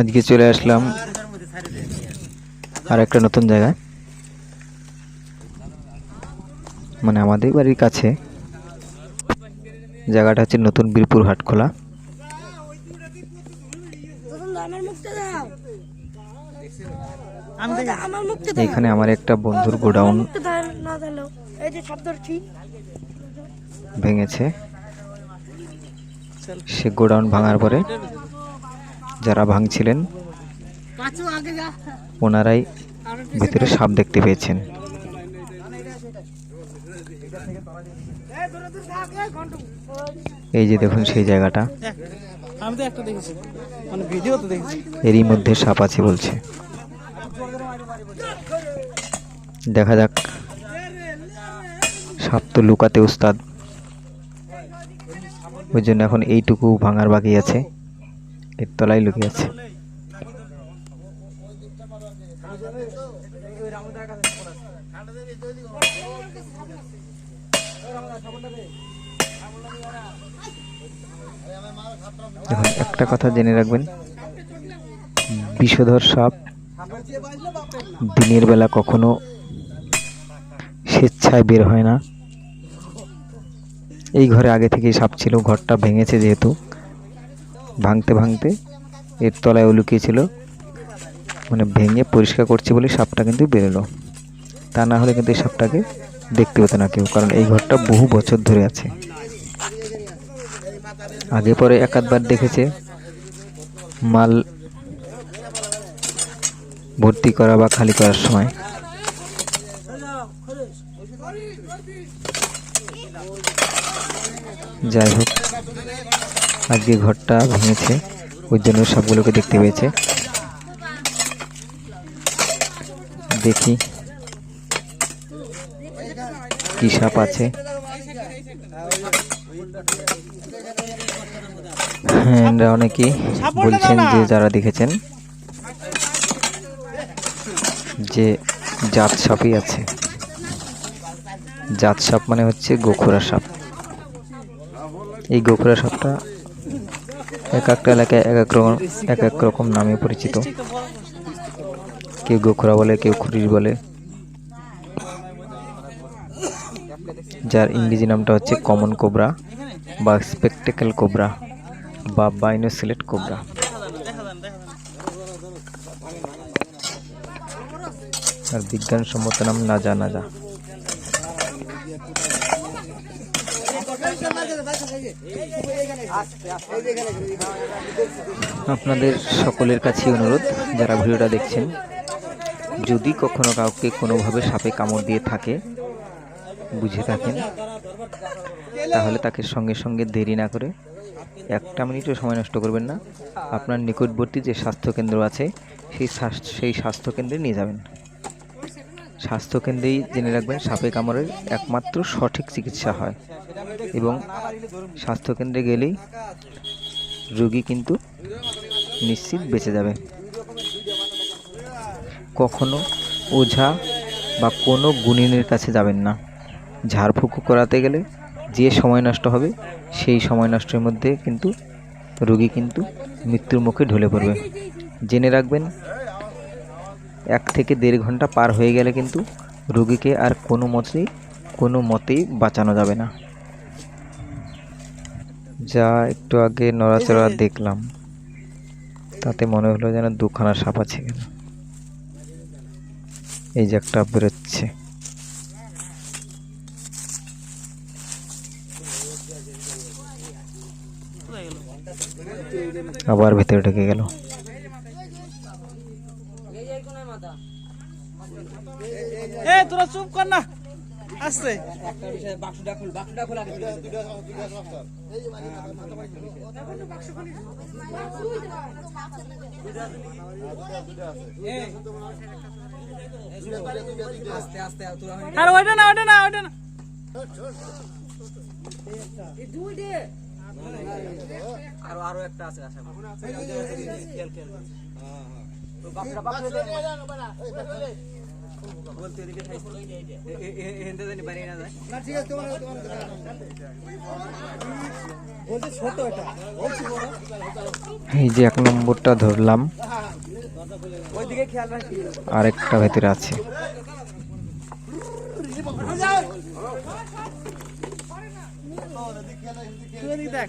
আজকে চলে আসলাম আর একটা নতুন জায়গায়। মানে আমাদের বাড়ির কাছে। জায়গাটা হচ্ছে নতুন বীরপুর হাটখোলা এখানে আমার একটা বন্ধুর গোডাউন ভেঙেছে। সে গোডাউন ভাঙার পরে যারা ভাঙছিলেন ওনারাই ভিতরে সাপ দেখতে পেয়েছেন। এই যে দেখুন সেই জায়গাটা। আমি তো একটা দেখেছি। মানে ভিডিও তো দেখেছি। এরই মধ্যে সাপ আছে বলছে। দেখা যাক। সাপ তো লুকাতে উস্তাদ। ওই জন্য এখন এইটুকু ভাঙার বাকি আছে। এর তলায় লুকিয়ে আছে। একটা কথা জেনে রাখবেন। বিষধর সাপ দিনের বেলা কখনো স্বেচ্ছায় বের হয় না। এই ঘরে আগে থেকেই সাপ ছিল, ঘরটা ভেঙেছে যেহেতু। ভাঙতে ভাঙতে এর তলায় লুকিয়েছিল মানে ভেঙে পরিষ্কার করছে বলে সাপটা কিন্তু বেরোলো। তা না হলে কিন্তু এই সাপটাকে দেখতে পেতো না কেউ, কারণ এই ঘরটা বহু বছর ধরে আছে। আগে পরে একাধবার দেখেছে। মাল ভর্তি করা বা খালি করার সময়। যাই হোক আজকে ঘরটা ভেঙেছে ওই জন্য সবগুলোকে দেখতে পেয়েছে। দেখি কি সাপ আছে। হ্যাঁ অনেকেই বলছেন যে যারা দেখেছেন যে জাত সাপই আছে। জাত সাপ মানে হচ্ছে গোখরা সাপ। এই গোখরা সাপটা এক একটা এলাকায় এক এক রকম এক এক রকম নামে পরিচিত। কেউ গোখরা বলে, কেউ খুরির বলে। যার ইংরেজি নামটা হচ্ছে কমন কোবরা বা স্পেকটেকেল কোবরা বা বাইনোসিলেট কোবরা। আর বিজ্ঞানসম্মত নাম নাজা নাজা। আপনাদের সকলের কাছে অনুরোধ, যারা ভিডিওটা দেখছেন, যদি কখনো কাউকে কোনোভাবে সাপে কামড় দিয়ে থাকে, বুঝে থাকেন, তাহলে তাকে সঙ্গে সঙ্গে দেরি না করে একটা মিনিটও সময় নষ্ট করবেন না। আপনার নিকটবর্তী যে স্বাস্থ্যকেন্দ্র আছে, সেই স্বাস্থ্য সেই স্বাস্থ্যকেন্দ্রে নিয়ে যাবেন। স্বাস্থ্যকেন্দ্রেই জেনে রাখবেন সাপে কামড়ের একমাত্র সঠিক চিকিৎসা হয়। এবং স্বাস্থ্যকেন্দ্রে গেলেই রোগী কিন্তু নিশ্চিত বেঁচে যাবে। কখনো ওঝা বা কোনো গুণিনের কাছে যাবেন না। ঝাড়ফুঁকু করাতে গেলে যে সময় নষ্ট হবে, সেই সময় নষ্টের মধ্যে কিন্তু রোগী কিন্তু মৃত্যুর মুখে ঢলে পড়বে। জেনে রাখবেন এক থেকে দেড় ঘণ্টা পার হয়ে গেলে কিন্তু রোগীকে আর কোনো মতেই কোনো মতেই বাঁচানো যাবে না। যা একটু আগে নড়াচড়া দেখলাম। তাতে মনে হলো যেন দুখানা সাপ আছে কেন এই যে একটা বেরোচ্ছে। আবার ভেতরে ঢুকে গেল এ তোরা চুপ কর না আসছে আর ওইটা না ওইটা না ওইটা না। আরও আরও একটা আছে আশা করি। এই যে এক নম্বরটা ধরলাম। আরেকটা ভেতরে আছে। দেখ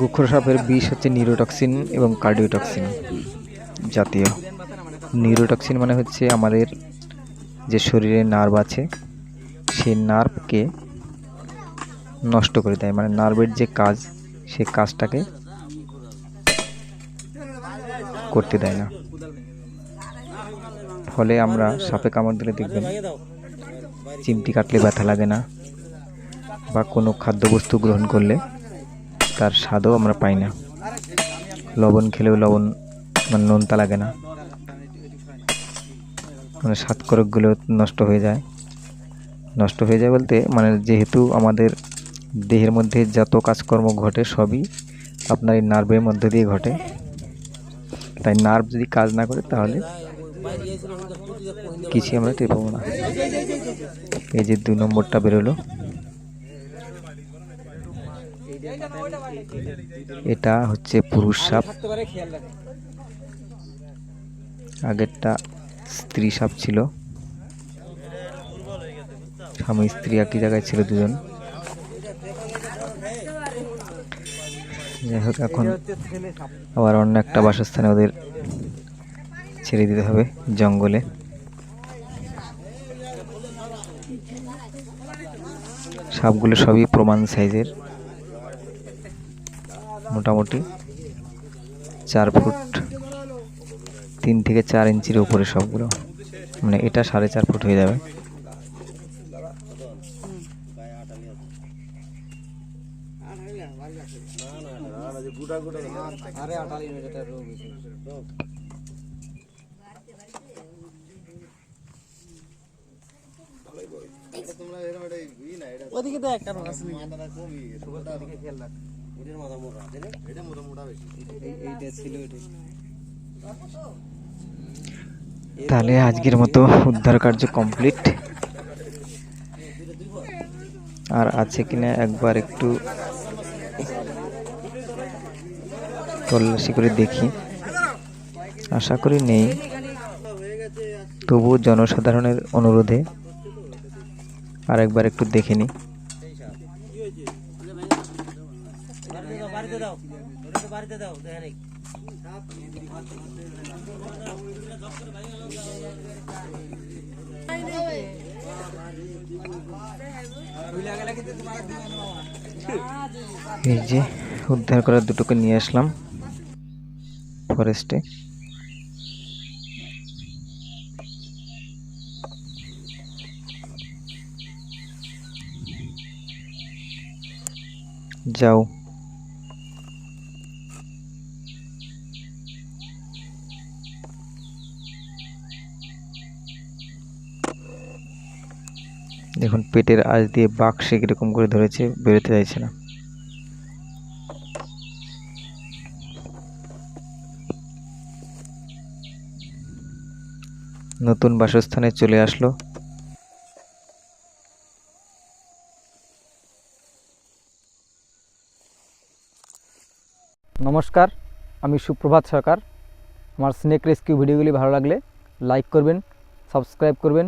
গোখর সাপের বিষ হচ্ছে নিউরোটক্সিন এবং কার্ডিওটক্সিন জাতীয়। নিউরোটক্সিন মানে হচ্ছে আমাদের যে শরীরে নার্ভ আছে সেই নার্ভকে নষ্ট করে দেয়। মানে নার্ভের যে কাজ, সে কাজটাকে করতে দেয় না। ফলে আমরা সাপে কামড় দিলে দেখবেন, চিমটি কাটলে ব্যথা লাগে না। বা কোনো খাদ্যবস্তু গ্রহণ করলে তার স্বাদও আমরা পাই না। লবণ খেলেও লবণ মানে নোনতা লাগে না। মানে স্বাদকরকগুলো নষ্ট হয়ে যায়। নষ্ট হয়ে যায় বলতে মানে যেহেতু আমাদের দেহের মধ্যে যত কাজকর্ম ঘটে সবই আপনার এই নার্ভের মধ্যে দিয়ে ঘটে। তাই নার্ভ যদি কাজ না করে তাহলে কিছু আমরা টের পাবো না। এই যে দুই নম্বরটা বেরোলো। এটা হচ্ছে পুরুষ সাপ। আগেরটা স্ত্রী সাপ ছিল। স্বামী, স্ত্রী একই জায়গায় ছিল দুজন। যাই হোক, এখন আবার অন্য একটা বাসস্থানে ওদের ছেড়ে দিতে হবে জঙ্গলে। সাপগুলো সবই প্রমাণ সাইজের। মোটামুটি চার ফুট তিন থেকে চার ইঞ্চির উপরে সবগুলো। মানে এটা সাড়ে চার ফুট হয়ে যাবে। ওদিকে দেখ কারণ আসলে ওদিকে খেয়াল রাখ এই- এইটা ছিল ওইটাই তাহলে আজকের মতো উদ্ধার কার্য কমপ্লিট। আর আছে কিনা একবার একটু তল্লাশি করে দেখি। আশা করি নেই। তবু জনসাধারণের অনুরোধে আর একবার একটু দেখে নিই এই যে উদ্ধার করা দুটোকে নিয়ে আসলাম ফরেস্টে যাও। দেখুন, পেটের আঁচ দিয়ে বাক্সে কীরকম করে ধরেছে, বেরোতে চাইছে না। নতুন বাসস্থানে চলে আসলো। নমস্কার, আমি সুপ্রভাত সরকার। আমার স্নেক রেস্কিউ ভিডিওগুলি ভালো লাগলে লাইক করবেন, সাবস্ক্রাইব করবেন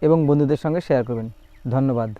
এবং বন্ধুদের সঙ্গে শেয়ার করবেন। ধন্যবাদ।